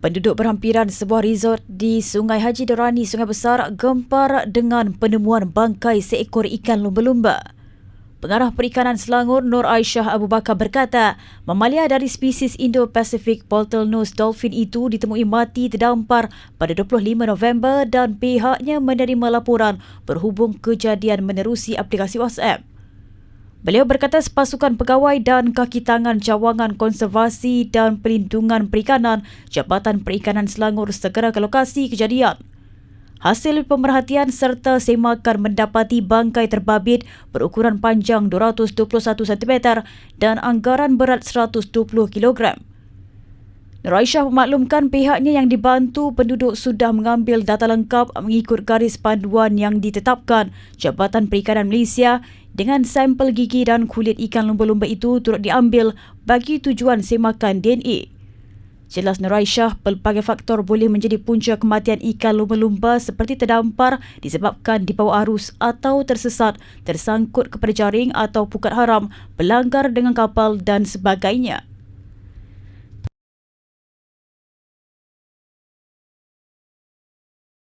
Penduduk berhampiran sebuah resort di Sungai Haji Dorani, Sungai Besar gempar dengan penemuan bangkai seekor ikan lumba-lumba. Pengarah Perikanan Selangor Nur Aisyah Abu Bakar berkata, mamalia dari spesies Indo-Pacific Bottlenose Dolphin itu ditemui mati terdampar pada 25 November dan pihaknya menerima laporan berhubung kejadian menerusi aplikasi WhatsApp. Beliau berkata sepasukan pegawai dan kaki tangan cawangan konservasi dan perlindungan perikanan Jabatan Perikanan Selangor segera ke lokasi kejadian. Hasil pemerhatian serta semakan mendapati bangkai terbabit berukuran panjang 221 cm dan anggaran berat 120 kg. Raisha memaklumkan pihaknya yang dibantu penduduk sudah mengambil data lengkap mengikut garis panduan yang ditetapkan Jabatan Perikanan Malaysia dengan sampel gigi dan kulit ikan lumba-lumba itu turut diambil bagi tujuan semakan DNA. Jelas Nuraisyah, pelbagai faktor boleh menjadi punca kematian ikan lumba-lumba seperti terdampar disebabkan di bawah arus atau tersesat, tersangkut kepada jaring atau pukat haram, pelanggar dengan kapal dan sebagainya.